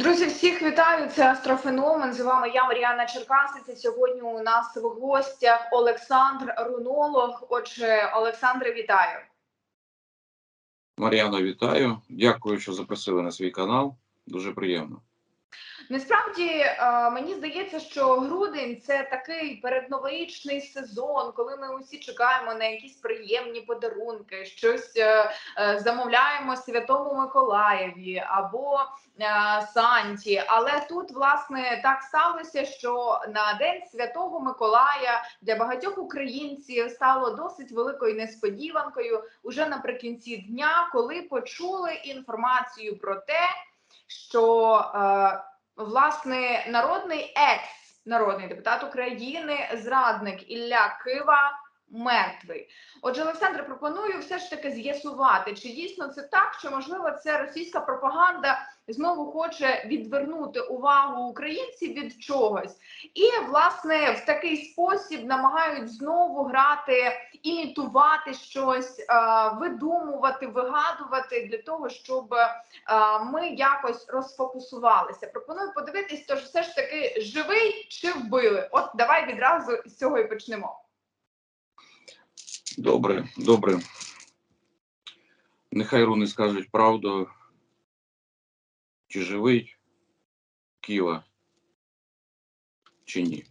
Друзі, всіх вітаю. Це Астрофеномен. З вами я, Маріана Черкасиця. Сьогодні у нас в гостях Олександр Рунолог. Отже, Олександре, вітаю. Мар'яно, вітаю. Дякую, що запросили на свій канал. Дуже приємно. Насправді е, мені здається, що грудень це такий передноворічний сезон, коли ми усі чекаємо на якісь приємні подарунки, щось е, е, замовляємо Святому Миколаєві або Санті. Але тут власне так сталося, що на день Святого Миколая для багатьох українців стало досить великою несподіванкою уже наприкінці дня, коли почули інформацію про те, що власне народний екс народний депутат України, зрадник Ілля Кива мертвий. Отже, Олександре, пропоную все ж таки з'ясувати, чи дійсно це так, чи можливо це російська пропаганда знову хоче відвернути увагу українців від чогось, і власне в такий спосіб намагають знову грати, імітувати щось, е, видумувати, вигадувати для того, щоб е, ми якось розфокусувалися. Пропоную подивитись, тож все ж таки живий чи вбили. От давай відразу з цього і почнемо. Добре, добре. Нехай руни скажуть правду. Чи живий Ківа, чи ні.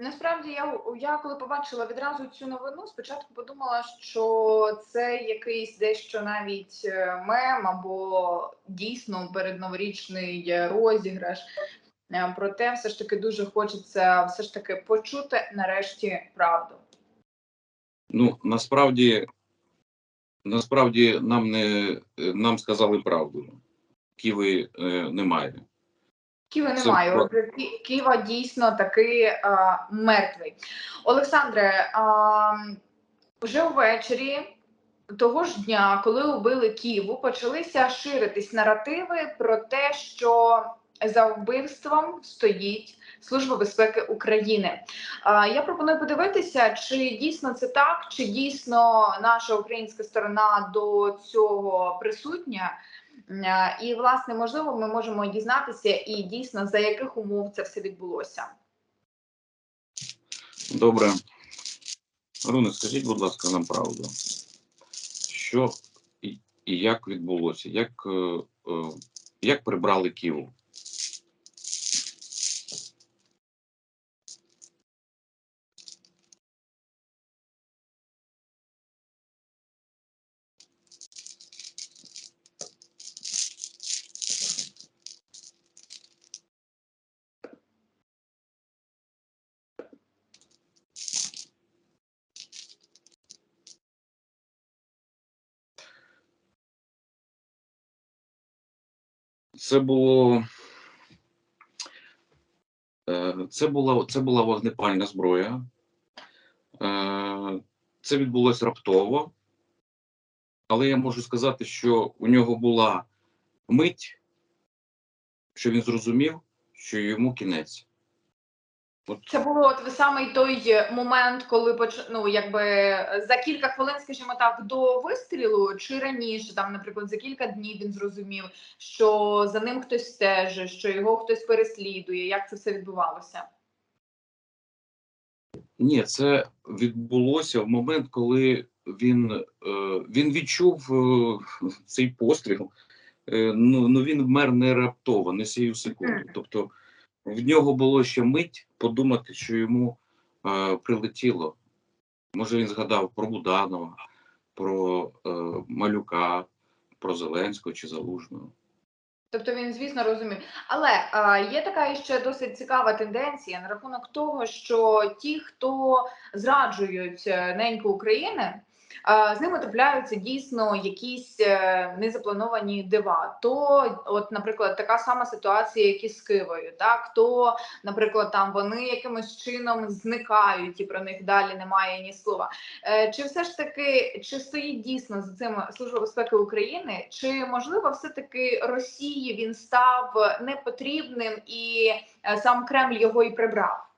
Насправді я я коли побачила відразу цю новину, спочатку подумала, що це якийсь дещо навіть е, мем або дійсно передноворічний розіграш. Е, Проте, все ж таки дуже хочеться все ж таки почути нарешті правду. Ну, насправді, насправді нам не нам сказали правду. Ківи е, немає. Києва немає. Отже, Києва дійсно таки а, мертвий. Олександре, а, вже ввечері того ж дня, коли убили Києву, почалися ширитись наративи про те, що за вбивством стоїть Служба безпеки України. А, я пропоную подивитися, чи дійсно це так, чи дійсно наша українська сторона до цього присутня. Е, І, власне, можливо, ми можемо дізнатися і дійсно за яких умов це все відбулося. Добре. Руни, скажіть, будь ласка, нам правду. Що і, як відбулося? Як, е, е, як прибрали Ківу? Це було. е, Це була, це була вогнепальна зброя. Е, Це відбулося раптово. Але я можу сказати, що у нього була мить, що він зрозумів, що йому кінець. Це було от самий той момент, коли поч... ну, якби за кілька хвилин, скажімо так, до вистрілу, чи раніше, там, наприклад, за кілька днів він зрозумів, що за ним хтось стежить, що його хтось переслідує. Як це все відбувалося? Ні, це відбулося в момент, коли він, е, він відчув е, цей постріл. Е, ну, ну він вмер не раптово, не сію секунду. Тобто в нього було ще мить подумати, що йому е, прилетіло. Може, він згадав про Буданова, про е, Малюка, про Зеленського чи Залужного. Тобто він, звісно, розумів. Але а, є така ще досить цікава тенденція на рахунок того, що ті, хто зраджують е, неньку України, е, з ними трапляються дійсно якісь е, незаплановані дива. То, от, наприклад, така сама ситуація, як і з Кивою, так то, наприклад, там вони якимось чином зникають і про них далі немає ні слова. Е, Чи все ж таки чи стоїть дійсно за цим Служба безпеки України? Чи можливо все таки Росії він став непотрібним і е, сам Кремль його і прибрав?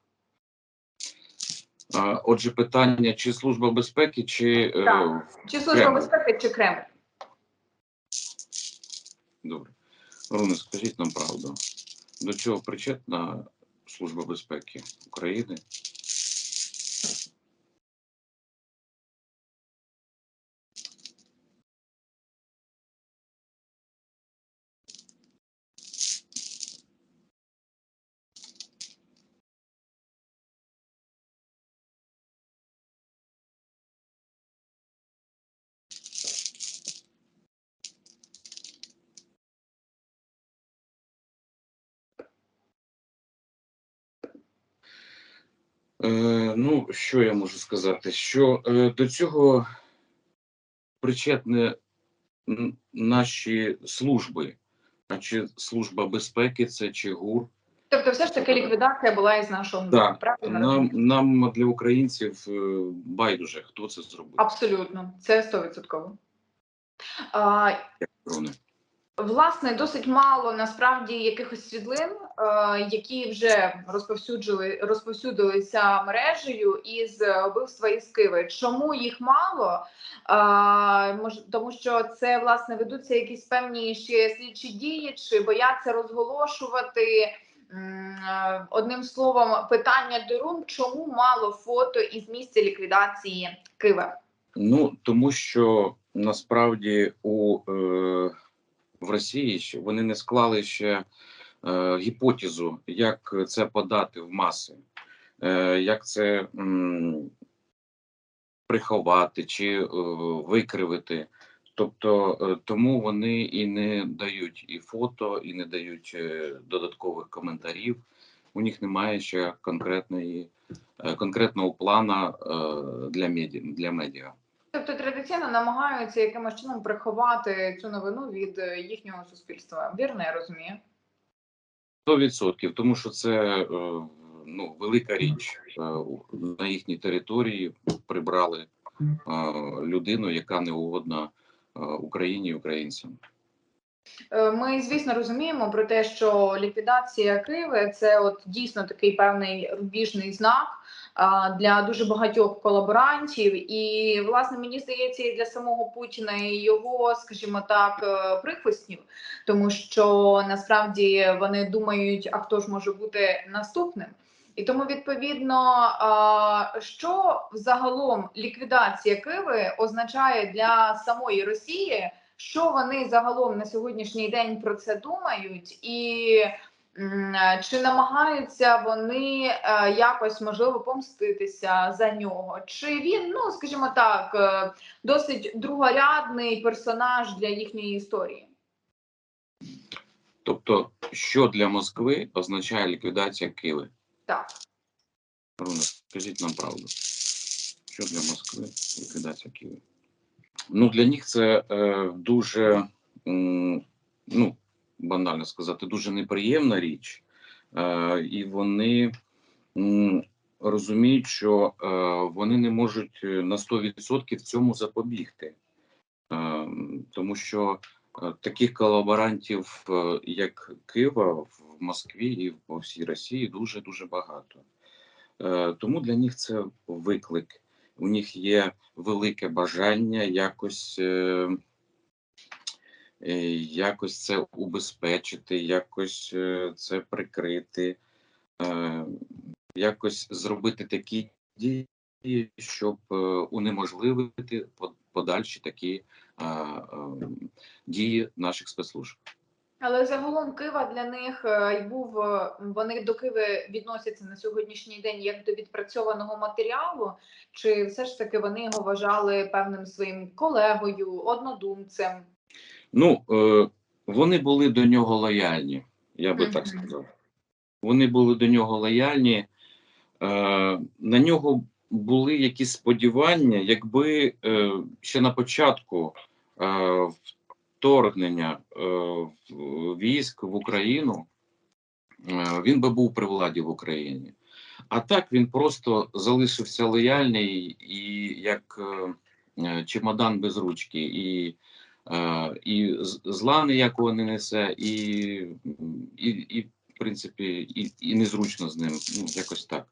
Отже, питання: чи служба безпеки, чи е, Так. Чи служба Кремль. безпеки, чи Кремль? добре. Руни, скажіть нам правду. До чого причетна Служба безпеки України? Ну, що я можу сказати? Що е, до цього причетні наші служби, а чи служба безпеки, це чи ГУР. Тобто, все ж таки ліквідація була із нашого Так, правильно? нам, нам для українців е, байдуже, хто це зробив. Абсолютно, це стовідсотково. Власне, досить мало насправді якихось світлин, е, які вже розповсюджили розповсюдилися мережею із вбивства із Киви. Чому їх мало? Е, тому що це власне ведуться якісь певні ще слідчі дії, чи бояться розголошувати. Е, Одним словом, питання до рум, чому мало фото із місця ліквідації Києва? Ну, тому що насправді у, е, в Росії ще вони не склали ще е, гіпотезу, як це подати в маси, е, як це м, приховати чи е, викривити. Тобто е, тому вони і не дають і фото, і не дають е, додаткових коментарів. У них немає ще конкретної, е, конкретного плана для медіа для медіа. Тобто традиційно намагаються якимось чином приховати цю новину від е, їхнього суспільства. Вірно, я розумію. 100%, тому що це е, ну, велика річ. Е, На їхній території прибрали людину, яка не угодна Україні і українцям. Ми, звісно, розуміємо про те, що ліквідація Києва це от дійсно такий певний рубіжний знак для дуже багатьох колаборантів. І, власне, мені здається, і для самого Путіна і його, скажімо так, е, прихвостнів, тому що насправді вони думають, а хто ж може бути наступним. І тому відповідно, що взагалом ліквідація Києва означає для самої Росії, що вони загалом на сьогоднішній день про це думають, і чи намагаються вони е, якось можливо помститися за нього? Чи він, ну скажімо так, е, досить другорядний персонаж для їхньої історії? Тобто, що для Москви означає ліквідація Києва? Так. Руна, скажіть нам правду. Що для Москви ліквідація Києва? Ну, для них це е, дуже, м, ну, банально сказати, дуже неприємна річ. Е, і вони розуміють, що е, вони не можуть е, на 100% цьому запобігти. Тому що таких колаборантів, як Кива, в Москві і по всій Росії дуже дуже багато. Тому для них це виклик. У них є велике бажання якось, якось це убезпечити, якось е, це прикрити, е, якось зробити такі дії, щоб е, унеможливити по- подальші такі е, е, дії наших спецслужб. Але загалом Кива для них е, був е, вони до Киви відносяться на сьогоднішній день як до відпрацьованого матеріалу, чи все ж таки вони його вважали певним своїм колегою, однодумцем? Ну, е, вони були до нього лояльні, я би так сказав. Вони були до нього лояльні. Е, на нього були якісь сподівання, якби е, ще на початку е, вторгнення е, військ в Україну е, він би був при владі в Україні. А так він просто залишився лояльний і як е, е, чемодан без ручки, і, і з- зла ніякого не несе, і, і, і в принципі, і, і незручно з ним. Ну, якось так.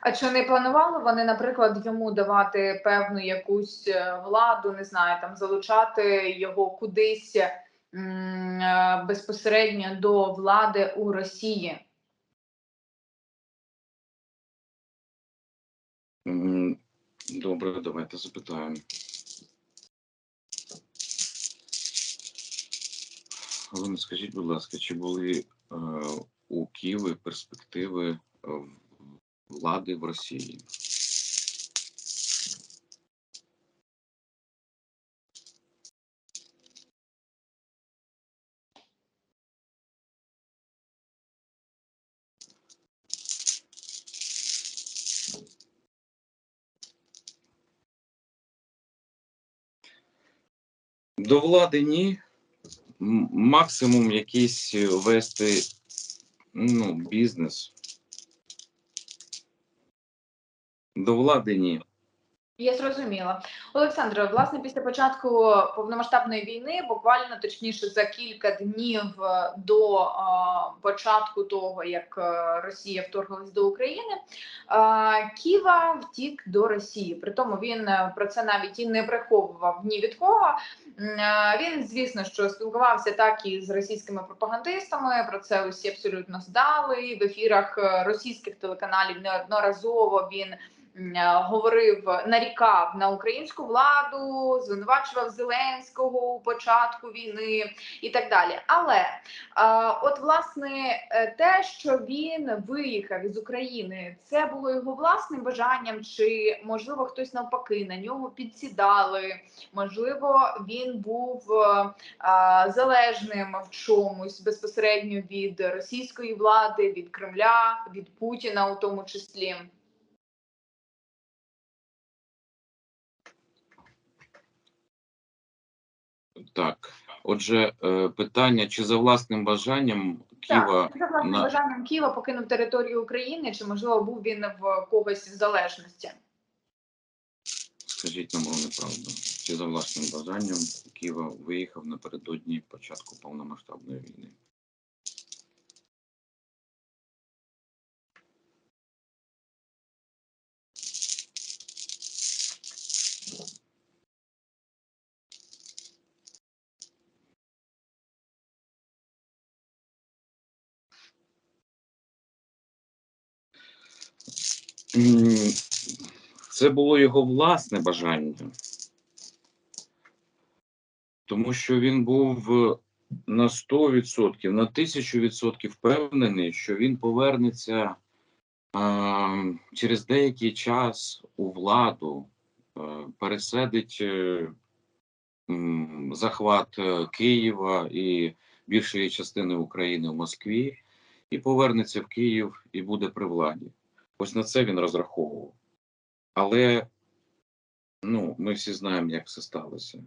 А чи не планували вони, наприклад, йому давати певну якусь е, владу, не знаю, там залучати його кудись м, е, безпосередньо до влади у Росії? Добре, давайте запитаємо. Ви скажіть, будь ласка, чи були е, у Києві перспективи е, влади в Росії? До влади ні. Максимум якийсь е, вести ну, бізнес. До влади ні. Я зрозуміла. Олександре, власне, після початку повномасштабної війни, буквально точніше за кілька днів е, до е, початку того, як е, Росія вторглась до України, Ківа втік до Росії. Притому він про це навіть і не приховував ні від кого. Він, звісно, що спілкувався так і з російськими пропагандистами. Про це усі абсолютно здали. В ефірах російських телеканалів неодноразово він говорив, нарікав на українську владу, звинувачував Зеленського у початку війни і так далі. Але е, от власне е, те, що він виїхав із України, це було його власним бажанням, чи можливо хтось навпаки на нього підсідали, можливо, він був е, е, залежним в чомусь безпосередньо від російської влади, від Кремля, від Путіна, у тому числі. Так. Отже, е, питання, чи за власним бажанням Києва Так, за власним на- бажанням Києва покинув територію України, чи можливо був він в когось в залежності? Скажіть нам неправду. Чи за власним бажанням Києва виїхав напередодні початку повномасштабної війни? Це було його власне бажання. Тому що він був на 100%, на 1000% впевнений, що він повернеться а, через деякий час у владу, е, пересадить е, захват е, Києва і більшої частини України в Москві, і повернеться в Київ і буде при владі. Ось на це він розраховував. Але ну, ми всі знаємо, як все сталося.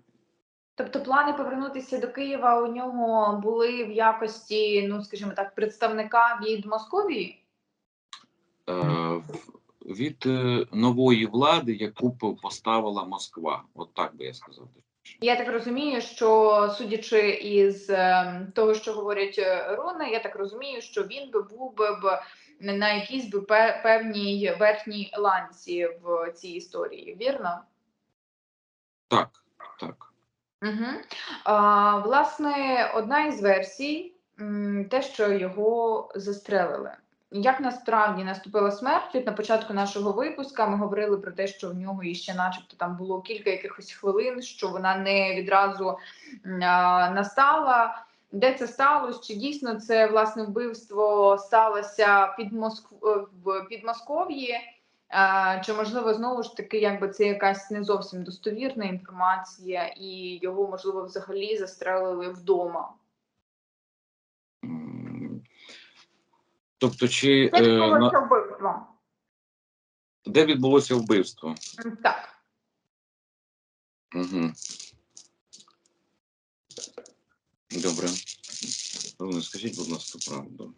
Тобто плани повернутися до Києва у нього були в якості, ну скажімо так, представника від Московії? Е, від е, нової влади, яку поставила Москва. От так би я сказав. Я так розумію, що судячи із е, того, що говорять е, руни, я так розумію, що він би був би б на якійсь би пе- певній верхній ланці в цій історії, вірно? Так, так. Угу. А, власне, одна із версій те, що його застрелили. Як насправді наступила смерть? На початку нашого випуска ми говорили про те, що в нього іще, начебто, там було кілька якихось хвилин, що вона не відразу а, настала. Де це сталося? Чи дійсно це власне вбивство сталося під Москв... е, в Підмосков'ї? Чи можливо знову ж таки, якби це якась не зовсім достовірна інформація, і його можливо взагалі застрелили вдома? Тобто, чи Це е, на, вбивство. Де відбулося вбивство? Так. Угу. Добре. Скажіть, будь ласка, правду.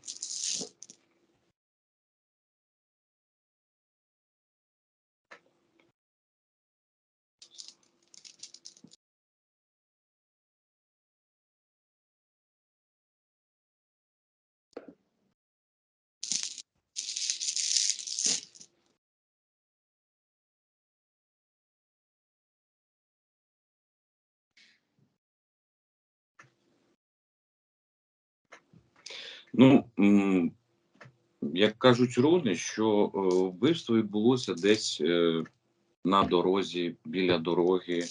Ну, як кажуть руни, що е, вбивство відбулося десь е, на дорозі, біля дороги.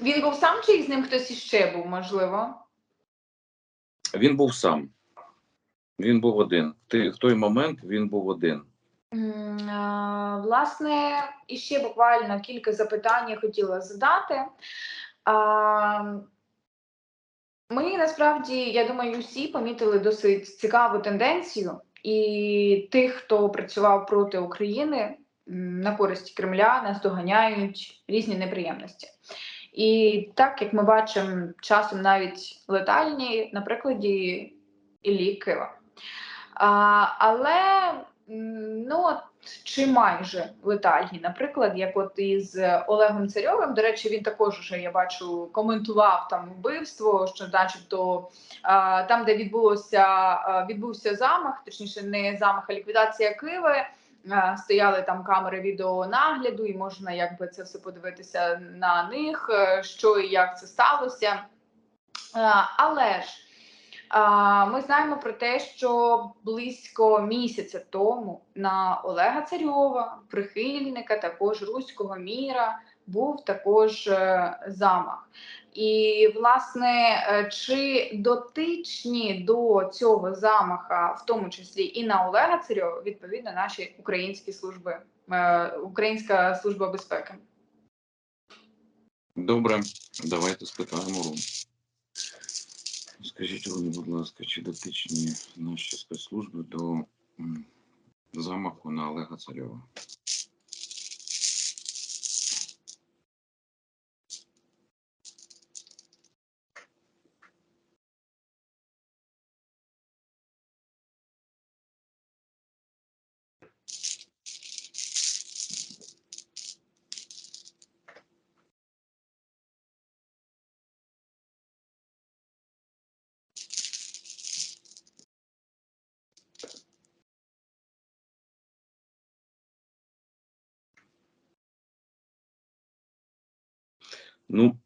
Він був сам чи з ним хтось іще був, можливо? Він був сам. Він був один. В той момент він був один. А, Власне, іще буквально кілька запитань я хотіла задати. Ми насправді, я думаю, всі помітили досить цікаву тенденцію, і тих, хто працював проти України на користь Кремля, нас доганяють різні неприємності. І так як ми бачимо, часом навіть летальні на прикладі Іллі Кива. А, але ну от чи майже летальні, наприклад, як от із Олегом Царьовим. До речі, він також уже я бачу коментував там вбивство, що, начебто, там, де відбулося відбувся замах, точніше, не замах, а ліквідація Києва. а, Стояли там камери відеонагляду, і можна якби це все подивитися на них, е, що і як це сталося. Але ж Ми знаємо про те, що близько місяця тому на Олега Царьова, прихильника також руського міра, був також е, замах. І, власне, е, чи дотичні до цього замаха, в тому числі і на Олега Царьова, відповідно наші українські служби, е, Українська служба безпеки? Добре, давайте спитаємо. Скажіть, мені, будь ласка, чи дотичні наші спецслужби до замаху на Олега Царьова? Ну,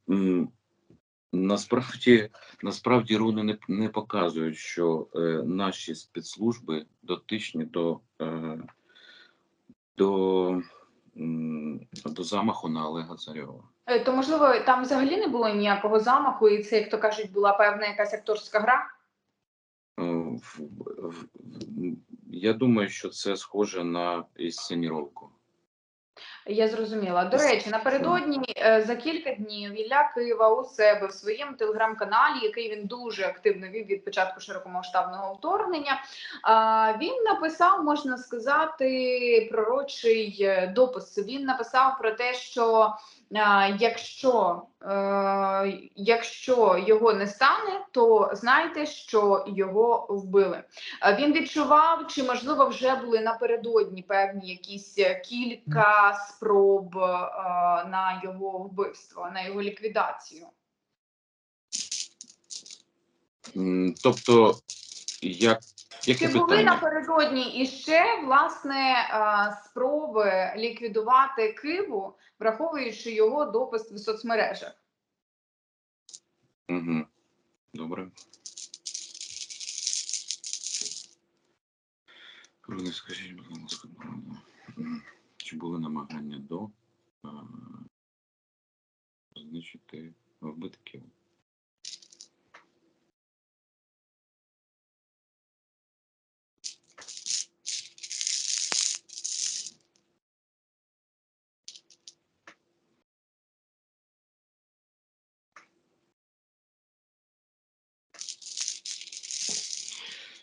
насправді, насправді руни не, не показують, що е, наші спецслужби дотичні до, е, до, м, до замаху на Олега Царьова. Е, То можливо там взагалі не було ніякого замаху, і це, як то кажуть, була певна якась акторська гра. Е, Я думаю, що це схоже на інсценіровку. Я зрозуміла. До речі, напередодні е, за кілька днів Ілля Кива у себе в своєму телеграм-каналі, який він дуже активно вів від початку широкомасштабного вторгнення. Він написав, можна сказати, пророчий е, допис. Він написав про те, що якщо, е, якщо його не стане, то знайте, що його вбили. Він відчував, чи можливо вже були напередодні певні якісь е, кілька спроб е, на його вбивство, на його ліквідацію. Тобто, як, яке Чи були напередодні іще власне спроби ліквідувати Киву, враховуючи його допис в соцмережах? Угу. Добре. Скажіть, будь ласка. Чи були намагання до знищити вбити Київ?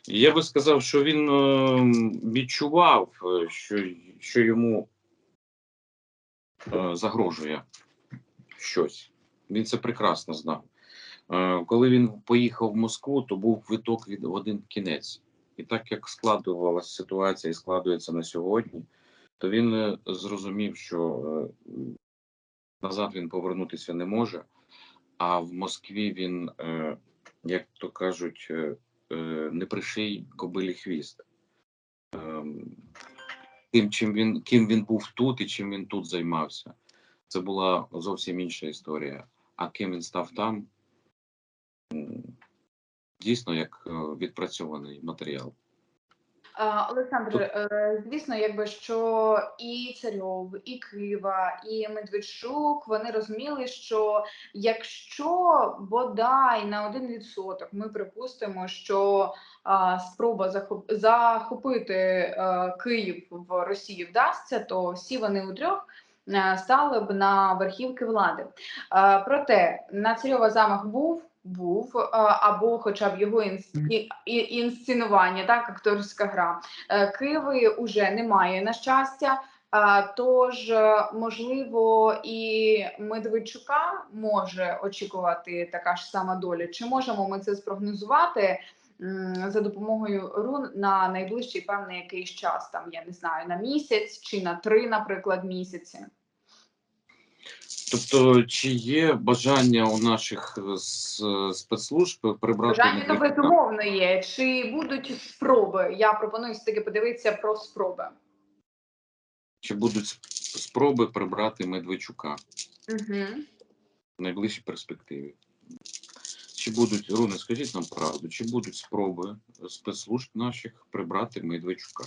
Я би сказав, що він е, відчував, е, що, що йому е, загрожує щось. Він це прекрасно знав. Коли він поїхав в Москву, то був виток від один кінець. І так як складувалася ситуація і складується на сьогодні, то він зрозумів, що назад він повернутися не може, а в Москві він, як то кажуть, не приший кобилі хвіст. Ем, Тим, чим він, ким він був тут і чим він тут займався. Це була зовсім інша історія. А ким він став там, дійсно як е, відпрацьований матеріал. Олександр, е, звісно, якби що і Царьов, і Кива, і Медведчук вони розуміли, що якщо бодай на один відсоток ми припустимо, що спроба захоп- захопити е, Київ в Росії вдасться, то всі вони у трьох е, стали б на верхівки влади. Проте на Царьова замах був. Був е, або, хоча б його інс- і- і- інсценування, так акторська гра. Е, Киви уже немає на щастя. Тож, е, можливо, і Медведчука може очікувати така ж сама доля. Чи можемо ми це спрогнозувати за допомогою рун на найближчий певний якийсь час? Там я не знаю, на місяць чи на три, наприклад, місяці. Тобто, чи є бажання у наших е, спецслужб прибрати Бажання то безумовно є. Чи будуть спроби? Я пропоную все таки подивитися про спроби. Чи будуть спроби прибрати Медведчука Угу. в найближчій перспективі? Чи будуть, Руни, скажіть нам правду, чи будуть спроби спецслужб наших прибрати Медведчука?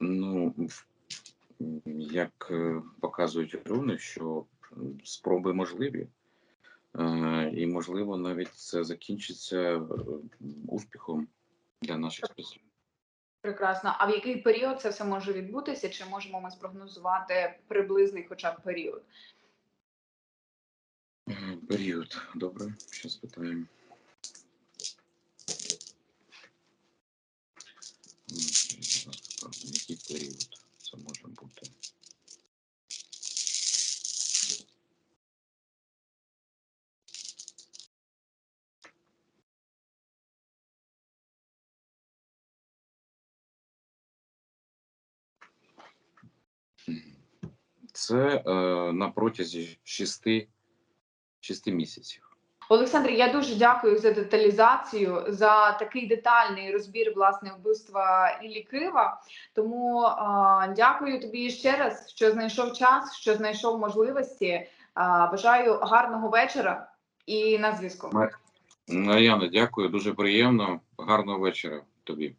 Ну, як е, показують руни, що спроби можливі, Е, і можливо навіть це закінчиться е, успіхом для наших спецслужб. Прекрасно. А в який період це все може відбутися? Чи можемо ми спрогнозувати приблизний хоча б період? Період. Добре, зараз питаємо. Це е, на протязі шести, шести місяців. Олександр, я дуже дякую за деталізацію, за такий детальний розбір власне вбивства Іллі Кива. Тому а, дякую тобі ще раз, що знайшов час, що знайшов можливості. А, бажаю гарного вечора і на зв'язку. Мар'яна, дякую, дуже приємно. Гарного вечора тобі.